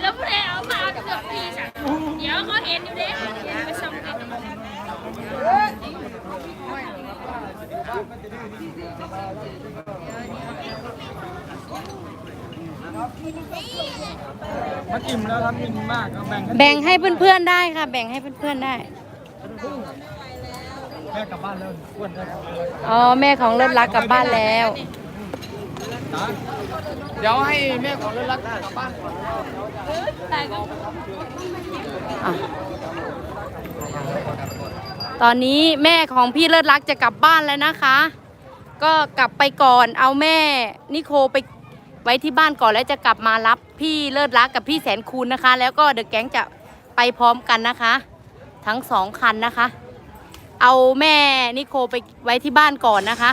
แล้วผู้ใดเอามาเอาเกือบปีสั่งเดี๋ยวเขาเห็นอยู่เด้ไปส่งกันมันอิ่มแล้วครับอิ่มมากเอาแบ่งให้แบ่งให้เพื่อนๆได้ค่ะ แบ่งให้เพื่อนๆได้ แม่กลับบ้านแล้วอ้วนได้ครับอ๋อแม่ของเลิศรักกลับบ้านแล้ว นะ เดี๋ยวให้แม่ของเลิศรักกลับบ้านก่อนอะตอนนี้แม่ของพี่เลิศรักจะกลับบ้านแล้วนะคะ ก็กลับไปก่อนเอาแม่นิโคไปไว้ที่บ้านก่อนแล้วจะกลับมารับพี่เลิศรักกับพี่แสนคูณนะคะ แล้วก็เดอะแก๊งจะไปพร้อมกันนะคะ ทั้งสองคันนะคะ เอาแม่นิโคไปไว้ที่บ้านก่อนนะคะ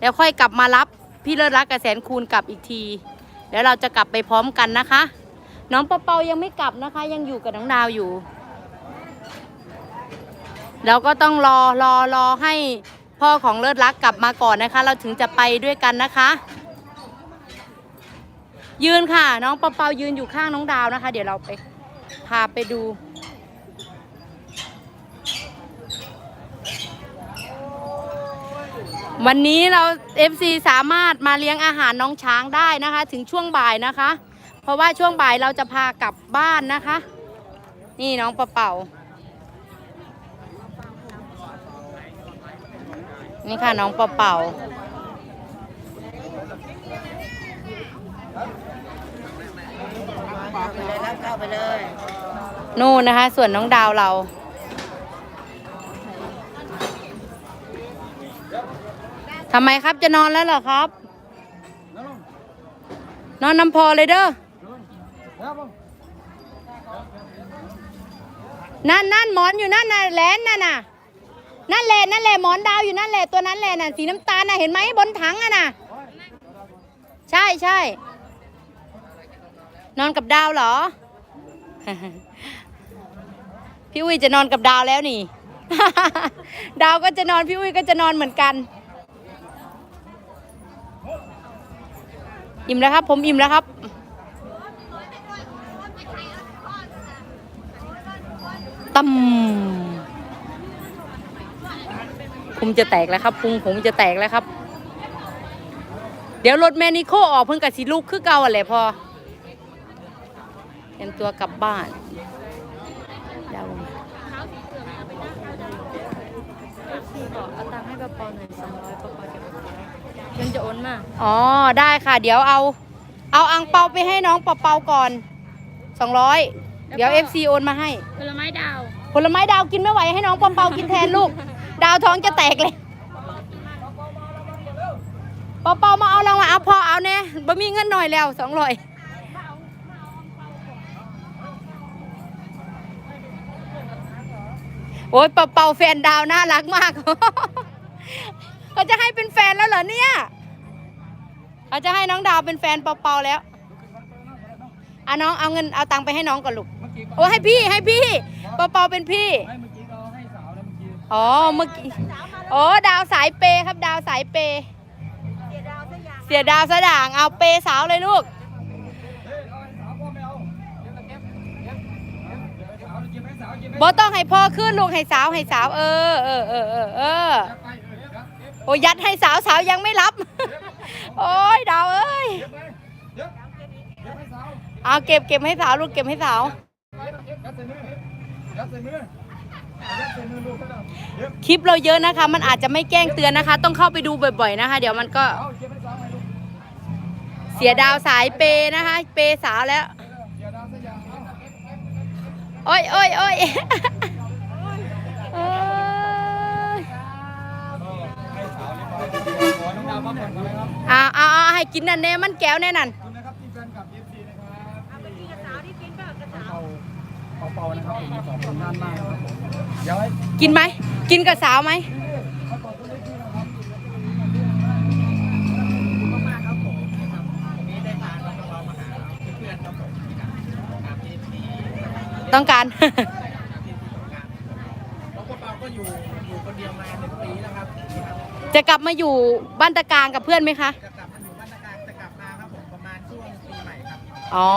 แล้วค่อยกลับมารับพี่เลิศรักกับแสนคูณกลับอีกที แล้วเราจะกลับไปพร้อมกันนะคะ น้องเปาเปายังไม่กลับนะคะ ยังอยู่กับน้องดาวอยู่เราก็ต้องรอรอรอให้พ่อของเลิศรักกลับมาก่อนนะคะ เราถึงจะไปด้วยกันนะคะ ยืนค่ะ น้องเปาเปายืนอยู่ข้างน้องดาวนะคะ เดี๋ยวเราไปพาไปดู วันนี้เรา FC สามารถมาเลี้ยงอาหารน้องช้างได้นะคะ ถึงช่วงบ่ายนะคะ เพราะว่าช่วงบ่ายเราจะพากลับบ้านนะคะ นี่น้องเปาเป่า นี่ค่ะน้องเปาเป่าไปเลยครับเข้าไปเลย นู่นนะคะ ส่วนน้องดาวเราำไมครับจะนอนแล้วเหรอครับ นอนน้ำพอเลยเด้อนั่นนั่นหมอนอยู่นั่นน่ะแหลนนั่นน่ะนั่นแหละนั่นแหละหมอนดาวอยู่นั่นแหละตัวนั้นแหละน่ะสีน้ำตาลน่ะเห็นไหมบนถังอะน่ะ ใช่ใช่นอนกับดาวเหรอ พี่อุ้ยจะนอนกับดาวแล้วนี่ ดาวก็จะนอนพี่อุ้ยก็จะนอนเหมือนกัน อิ่มแล้วครับ ผมอิ่มแล้วครับตั้มผมจะแตกแล้วครับพุงผมจะแตกแล้วครับ เดี๋ยวรถแมนิโคออกเพิ่งกับสีลูกคือเก่าอะไรพอเตรียมตัวกลับบ้านดาวเอาตังค์ให้ป้าปอหน่อยสองร้อยป้าปอจะเงินจะโอนมาอ๋อได้ค่ะ เดี๋ยวเอา เอาอังเปาไปให้น้องเปาเปาก่อนสองร้อยเดี๋ยว FC โอนมาให้ ผลไม้ดาว ผลไม้ดาวกินไม่ไหวให้น้องเปาเปากินแทนลูก ดาวท้องจะแตกเลยเปาเปามาเอารางวัลเอาพอเอาเนี่ยบ่มีเงินหน่อยแล้วสองร้อยโอ้ยเปาเปาแฟนดาวน่ารักมาก เขาจะให้เป็นแฟนแล้วเหรอเนี่ยเขาจะให้น้องดาวเป็นแฟนเปาเปาแล้วอะน้องเอาเงินเอาตังค์ไปให้น้องก่อนลูกโอ้ให้พี่ให้พี่เปาเปาเป็นพี่ไม่เมื่อกี้ก็ให้สาวแล้วเมื่อกี้อ๋อเมื่อกี้โอ้ดาวสายเปย์ครับดาวสายเปย์เสียดาวสะด่างเอาเปย์สาวเลยลูกเฮ้ยเอาให้สาวพ่อไม่เอาเก็บตะเก็บเก็บเก็บเก็บให้สาวเก็บให้สาวเก็บให้บ่ต้องให้พ่อขึ้นลูกให้สาวให้สาวเออเออเออเออ โอ้ยัดให้สาวสาวยังไม่รับ โอ้ยดาวเอ้ยเอาเก็บเก็บให้สาวลูกเก็บให้สาวคลิปเราเยอะนะคะ มันอาจจะไม่แกล้งเตือนนะคะ ต้องเข้าไปดูบ่อยๆนะคะ เดี๋ยวมันก็ เสียดาวสายเปย์นะคะ เปย์สาวแล้ว โอ้ยโอ้ยโอ้ย โอ้ย ให้สาวเรี ยบร้อยขอน้องดาวพักผ่อนกันเลยครับอ่าเอาเอาให้กินนั่นแน่มันแก้วแน่นั่นขอบคุณนะครับที่แฟนคลับ FC นะครับเป็นกระสาวที่กินกับกระสาวเป่าๆนะครับผมขอบคุณมากมากครับผมเดี๋ยวให้กินไหมกินกับสาวไหมต้องการน้องกระเป๋าก็อยู่อยู่คนเดียวมาหนึ่งปีแล้วครับ จะกลับมาอยู่บ้านตะกลางกับเพื่อนไหมคะ จะกลับมาอยู่บ้านตะการจะกลับมาครับผมประมาณช่วงปีใหม่ครับอ๋อ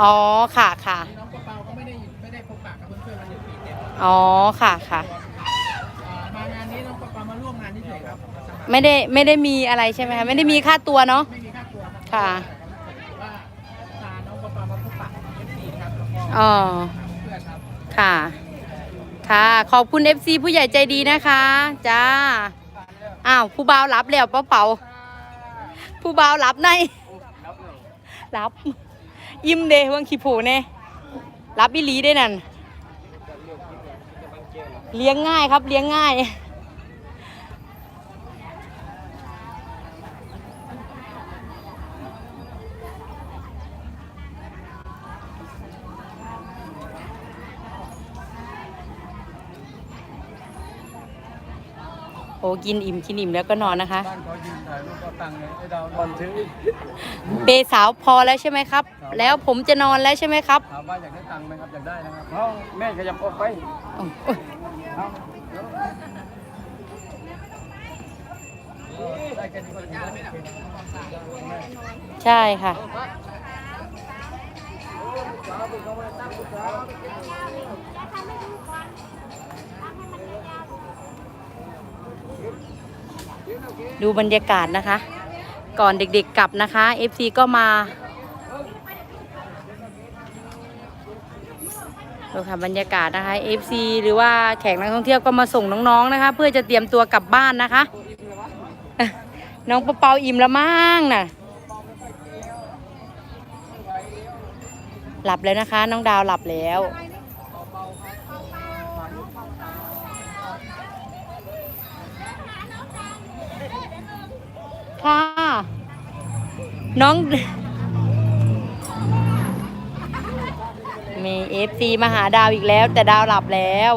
อ๋อ ค่ะค่ะ น้องเปาก็ไม่ได้ไม่ได้พบปะกับเพื่อนๆมาหนึ่งปีเต็มอ๋อ ค่ะค่ะ อ่ามางานนี้น้องเปามาร่วมงานเฉยๆครับสมัครไม่ได้ไม่ได้มีอะไรใช่ไหมคะ ไม่ได้มีค่าตัวเนาะ ไม่มีค่าตัวครับค่ะว่าพาน้องเปามาพบปะเอฟซีครับแล้วก็อ๋อ เพื่อนครับ ค่ะ ค่ะขอบคุณ FC ผู้ใหญ่ใจดีนะคะจ้าอ้าวผู้บ่าวรับแล้วเปาเป่าผู้บ่าวรับในรับ ยิ้มเดวังขี้ผูเน่รับอีหลีได้นั่นเลี้ยงง่ายครับเลี้ยงง่าย กินอิ่มกินอิ่มแล้วก็นอนนะคะ บ้านเขายืนถ่ายรูปก็ตังค์เลยไอ้ดาวบันทึกเบสาวพอแล้วใช่ไหมครับ แล้วผมจะนอนแล้วใช่ไหมครับถามว่าอยากได้ตังค์ไหมครับอยากได้นะครับเอาแม่ขยับออกไปโอ้โอ้เอาได้แค่นี้ก็ได้ไม่หนักใช่ค่ะดู ดูบรรยากาศนะคะ ก่อนเด็กๆกลับนะคะ FC ก็มาดูค่ะบรรยากาศนะคะ FC หรือว่าแขกนักท่องเที่ยวก็มาส่งน้องๆนะคะ เพื่อจะเตรียมตัวกลับบ้านนะคะ น้องเปาเปาอิ่มล้วมั้งน่ะหลับแล้วนะคะ น้องดาวหลับแล้ว ค่ะ น้องมีเอฟซีมาหาดาวอีกแล้ว แต่ดาวหลับแล้ว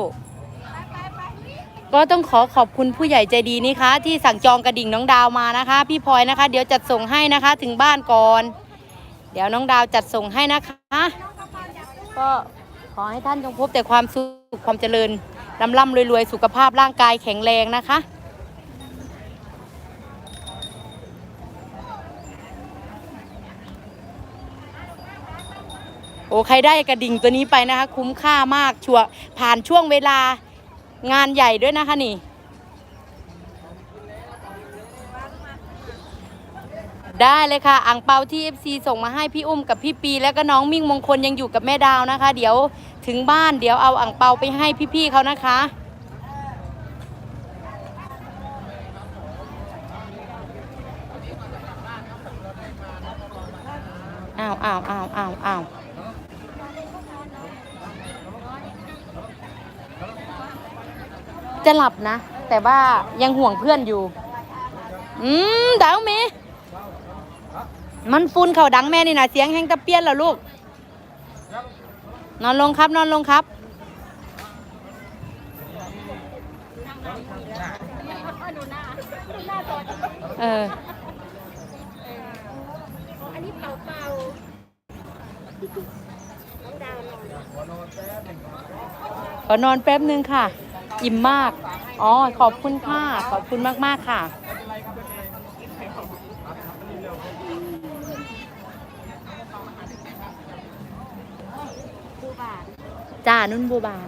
ก็ต้องขอขอบคุณผู้ใหญ่ใจดีนี่คะที่สั่งจองกระดิ่งน้องดาวมานะคะ พี่พลอยนะคะ เดี๋ยวจัดส่งให้นะคะถึงบ้านก่อน เดี๋ยวน้องดาวจัดส่งให้นะคะ ก็ขอให้ท่านจงพบแต่ความสุขความเจริญร่ำร่ำรวยๆสุขภาพร่างกายแข็งแรงนะคะ โอ้ใครได้กระดิ่งตัวนี้ไปนะคะ คุ้มค่ามากชัวร์ผ่านช่วงเวลางานใหญ่ด้วยนะคะนี่ ได้เลยค่ะอ่างเปาที่ FC ส่งมาให้พี่อุ้มกับพี่ปี แล้วก็น้องมิ่งมงคลยังอยู่กับแม่ดาวนะคะ เดี๋ยวถึงบ้านเดี๋ยวเอาอ่างเปาไปให้พี่ๆเขานะคะอ้าวอ้าวอ้าวอ้าวอ้าว จะหลับนะ แต่ว่ายังห่วงเพื่อนอยู่ อืมดาวเมมันฟุ้นเข่าดังแม่นี่นะเสียงแห้งตะเปียนแล้วลูก นอนลงครับ นอนลงครับ เอออันนี้เป่าเป่าขอนอนแป๊บนึงค่ะ อิ่มมาก อ๋อ ขอบคุณค่ะ ขอบคุณมากๆค่ะ จ้า นุ่นบัวบาน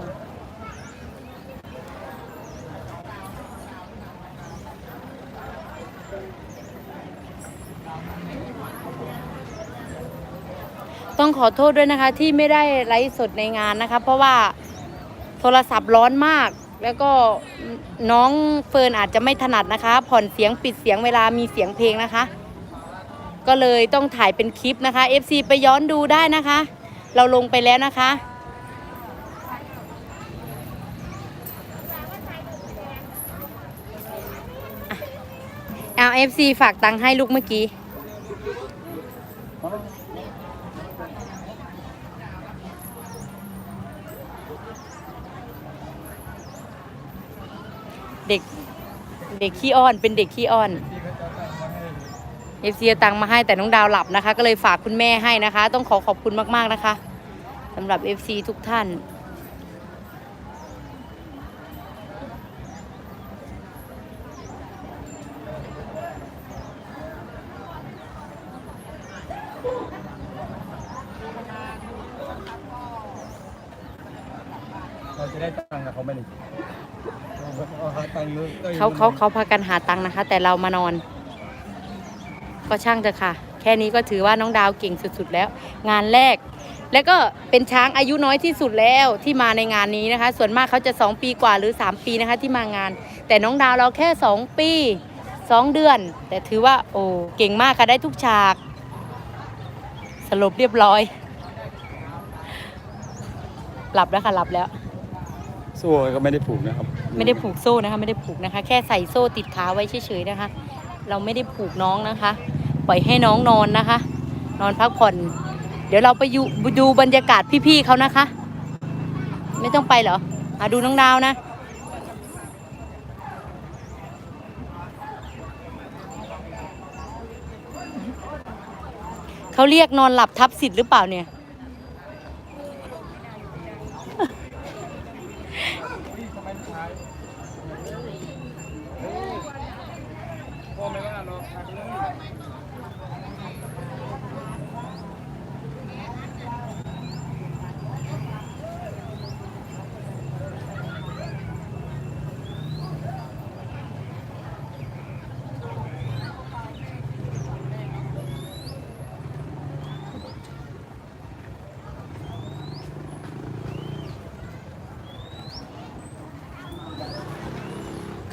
ต้องขอโทษด้วยนะคะที่ไม่ได้ไลฟ์สดในงานนะคะ เพราะว่าโทรศัพท์ร้อนมาก แล้วก็น้องเฟิร์นอาจจะไม่ถนัดนะคะ ผ่อนเสียงปิดเสียงเวลามีเสียงเพลงนะคะ ก็เลยต้องถ่ายเป็นคลิปนะคะ FC ไปย้อนดูได้นะคะ เราลงไปแล้วนะคะ เอา FC ฝากตังค์ให้ลูกเมื่อกี้ เด็กเด็กขี้อ้อนเป็นเด็กขี้อ้อนเอฟซีตังมาให้แต่น้องดาวหลับนะคะ ก็เลยฝากคุณแม่ให้นะคะ ต้องขอขอบคุณมากๆนะคะสำหรับเอฟซีทุกท่านเราจะได้ตังค์กับเขาไหมนี่ เอาหาตังค์เลยเขาเขาเขาพากันหาตังค์นะคะ แต่เรามานอน ก็ช่างเถอะค่ะ แค่นี้ก็ถือว่าน้องดาวเก่งสุดๆแล้ว งานแรก แล้วก็เป็นช้างอายุน้อยที่สุดแล้วที่มาในงานนี้นะคะ ส่วนมากเขาจะ 2 ปีกว่าหรือ 3 ปีนะคะที่มางาน แต่น้องดาวเราแค่ 2 ปี 2 เดือน แต่ถือว่าโอ้เก่งมากค่ะได้ทุกฉาก สรุปเรียบร้อย หลับแล้วค่ะหลับแล้ว สู้ก็ไม่ได้ผูกนะครับ ไม่ได้ผูกโซ่นะคะ ไม่ได้ผูกนะคะ แค่ใส่โซ่ติดขาไว้เฉยๆนะคะ เราไม่ได้ผูกน้องนะคะ ปล่อยให้น้องนอนนะคะ นอนพักผ่อน เดี๋ยวเราไปดูบรรยากาศพี่ๆเขานะคะ ไม่ต้องไปเหรอมาดูน้องดาวนะเขาเรียกนอนหลับทับสิทธิ์หรือเปล่าเนี่ย พ่อไม่ว่าเราพักเลย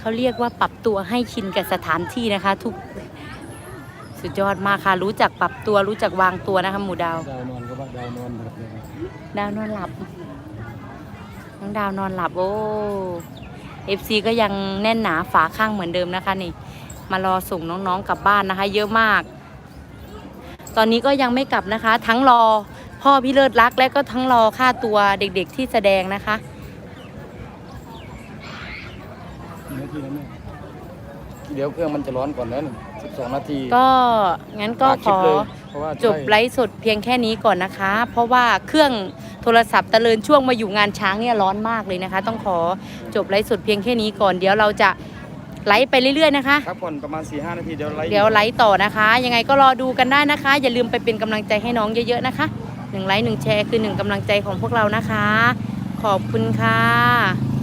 เขาเรียกว่าปรับตัวให้ชินกับสถานที่นะคะ ทุกสุดยอดมากค่ะ รู้จักปรับตัวรู้จักวางตัวนะคะหมูดาว ดาวนอนก็ว่าดาวนอนแบบนี้ดาวนอนหลับน้องดาวนอนหลับโอ้เอฟซีก็ยังแน่นหนาฝาข้างเหมือนเดิมนะคะนี่ มารอส่งน้องๆกลับบ้านนะคะ เยอะมาก ตอนนี้ก็ยังไม่กลับนะคะ ทั้งรอพ่อพี่เลิศรักและก็ทั้งรอค่าตัวเด็กๆที่แสดงนะคะ กี่นาทีแล้วเนี่ย เดี๋ยวเครื่องมันจะร้อนก่อนแล้วสิบสองนาทีก็งั้นก็ฝาขคลิปอเลยเพราะว่าจบไลฟ์สดเพียงแค่นี้ก่อนนะคะ เพราะว่าเครื่องโทรศัพท์ตะเลินช่วงมาอยู่งานช้างเนี่ยร้อนมากเลยนะคะ ต้องขอจบไลฟ์สดเพียงแค่นี้ก่อนเดี๋ยวเราจะไลฟ์ไปเรื่อยๆนะคะพักผ่อนประมาณ4ีหนาทีเดี๋ยวไลฟ์เดี๋ยวไลฟ์ต่อนะคะ ยังไงก็รอดูกันได้นะคะ อย่าลืมไปเป็นกำลังใจให้น้องเยอะๆนะคะหนึ่งไลค์หนึ่งแชร์คือหนึ่งกำลังใจของพวกเรานะคะ ขอบคุณค่ะ